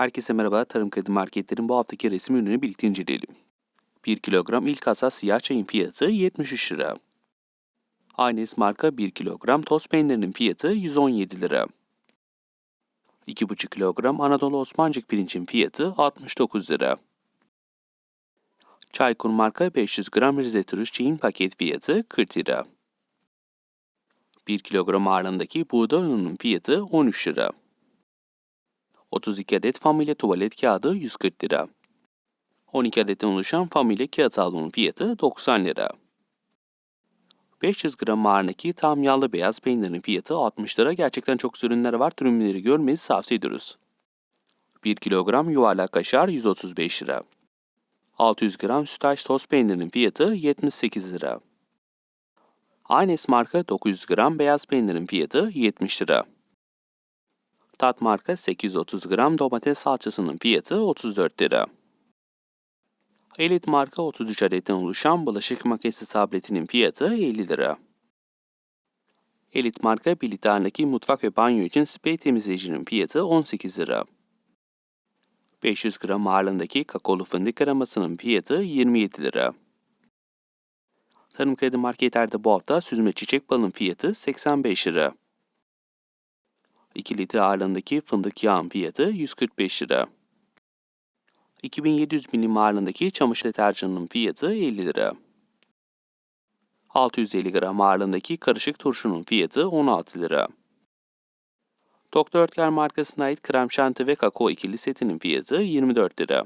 Herkese merhaba. Tarım Kredi Marketler'in bu haftaki resim ürününü birlikte inceleyelim. 1 kilogram ilk asa siyah çayın fiyatı 73 lira. Aynes marka 1 kilogram toz peynirinin fiyatı 117 lira. 2,5 kilogram Anadolu Osmancık pirincin fiyatı 69 lira. Çaykur marka 500 gram Rize Turş çiğin paket fiyatı 40 lira. 1 kilogram ağırlığındaki buğday ununun fiyatı 13 lira. 32 adet familya tuvalet kağıdı 140 lira. 12 adetten oluşan familya kağıt havlunun fiyatı 90 lira. 500 gram ağırlığındaki tam yağlı beyaz peynirin fiyatı 60 lira. Gerçekten çok ürünler var. Ürünleri görmenizi tavsiye ediyoruz. 1 kilogram yuvarlak kaşar 135 lira. 600 gram sütaş toz peynirinin fiyatı 78 lira. Aynes marka 900 gram beyaz peynirin fiyatı 70 lira. Tat marka 830 gram domates salçasının fiyatı 34 lira. Elit marka 33 adetten oluşan bulaşık makinesi tabletinin fiyatı 50 lira. Elit marka 1 litrelik mutfak ve banyo için sprey temizleyicinin fiyatı 18 lira. 500 gram ağırlığındaki kakaolu fındık aromasının fiyatı 27 lira. Tarım kredi marketlerde bu hafta süzme çiçek balının fiyatı 85 lira. 2 litre ağırlığındaki fındık yağın fiyatı 145 lira. 2700 milim ağırlığındaki çamaşır deterjanının fiyatı 50 lira. 650 gram ağırlığındaki karışık turşunun fiyatı 16 lira. Doktor Oetker markasına ait krem şanti ve kakao ikili setinin fiyatı 24 lira.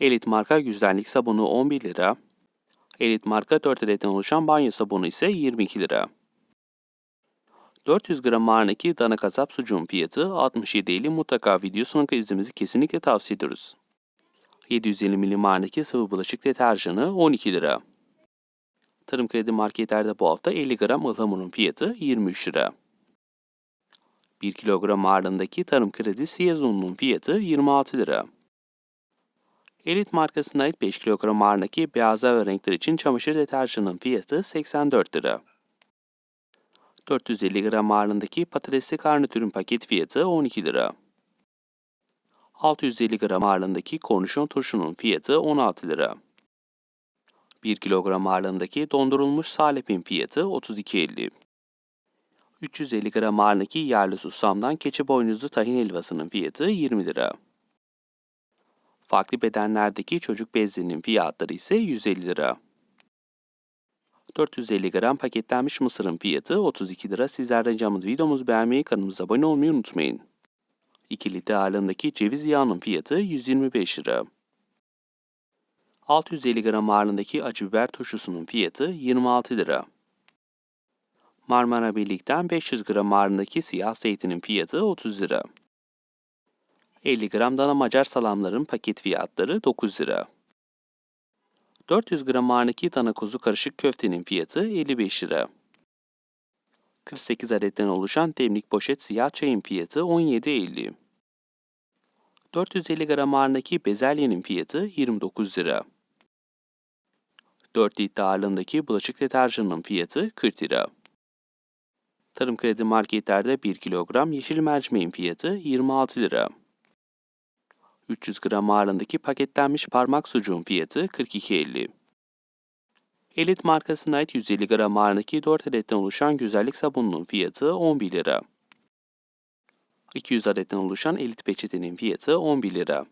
Elit marka güzellik sabunu 11 lira. Elit marka 4 adetten oluşan banyo sabunu ise 22 lira. 400 gram ağırlığındaki dana kasap sucuğun fiyatı 67.50 mutlaka videosunu izlemenizi kesinlikle tavsiye ediyoruz. 750 milim ağırlığındaki sıvı bulaşık deterjanı 12 lira. Tarım kredi marketlerde bu hafta 50 gram ıhlamurun fiyatı 23 lira. 1 kilogram ağırlığındaki tarım kredi siyaz fiyatı 26 lira. Elit markasına ait 5 kilogram ağırlığındaki beyazlar ve renkler için çamaşır deterjanının fiyatı 84 lira. 450 gram ağırlığındaki patatesli karnatürün paket fiyatı 12 lira. 650 gram ağırlığındaki kornişon turşunun fiyatı 16 lira. 1 kilogram ağırlığındaki dondurulmuş salepin fiyatı 32.50. 350 gram ağırlığındaki yerli susamdan keçi boynuzlu tahin helvasının fiyatı 20 lira. Farklı bedenlerdeki çocuk bezlerinin fiyatları ise 150 lira. 450 gram paketlenmiş mısırın fiyatı 32 lira. Sizler ricamız videomuzu beğenmeyi, kanalımıza abone olmayı unutmayın. 2 litre ağırlığındaki ceviz yağının fiyatı 125 lira. 650 gram ağırlığındaki acı biber turşusunun fiyatı 26 lira. Marmara Birlik'ten 500 gram ağırlığındaki siyah zeytinin fiyatı 30 lira. 50 gram dana macar salamların paket fiyatları 9 lira. 400 gram ağırlıklı dana kuzu karışık köftenin fiyatı 55 lira. 48 adetten oluşan demlik poşet siyah çayın fiyatı 17.50. 450 gram ağırlığındaki bezelyenin fiyatı 29 lira. 4 litre ağırlığındaki bulaşık deterjanının fiyatı 40 lira. Tarım kredi marketlerde 1 kilogram yeşil mercimeğin fiyatı 26 lira. 300 gram ağırlığındaki paketlenmiş parmak sucuğun fiyatı 42.50. Elit markasına ait 150 gram ağırlığındaki 4 adetten oluşan güzellik sabununun fiyatı 11 lira. 200 adetten oluşan elit peçetenin fiyatı 11 lira.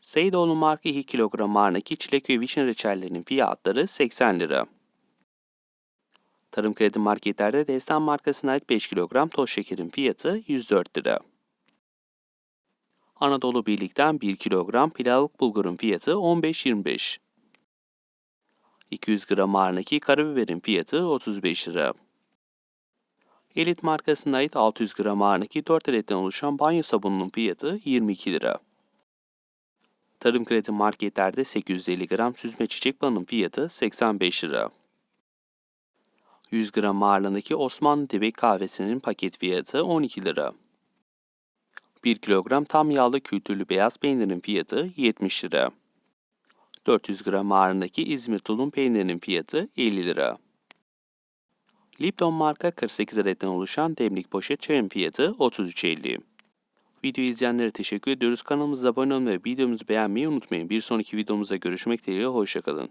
Seydoğlu marka 2 kilogram ağırlığındaki çilek ve vişne reçellerinin fiyatları 80 lira. Tarım kredi marketlerde Destan markasına ait 5 kilogram toz şekerin fiyatı 104 lira. Anadolu Birlik'ten 1 kilogram pilavlık bulgurun fiyatı 15.25. 200 gram ağırlığındaki karabiberin fiyatı 35 lira. Elit markasına ait 600 gram ağırlığındaki 4 adetten oluşan banyo sabununun fiyatı 22 lira. Tarım kredi marketlerde 850 gram süzme çiçek balının fiyatı 85 lira. 100 gram ağırlığındaki Osmanlı Dibek kahvesinin paket fiyatı 12 lira. 1 kilogram tam yağlı kültürlü beyaz peynirin fiyatı 70 lira. 400 gram ağırlığındaki İzmir tulum peynirinin fiyatı 50 lira. Lipton marka 48 adetten oluşan demlik poşet çayın fiyatı 33.50. Videoyu izleyenlere teşekkür ediyoruz. Kanalımıza abone olmayı ve videomuzu beğenmeyi unutmayın. Bir sonraki videomuzda görüşmek dileğiyle. Hoşçakalın.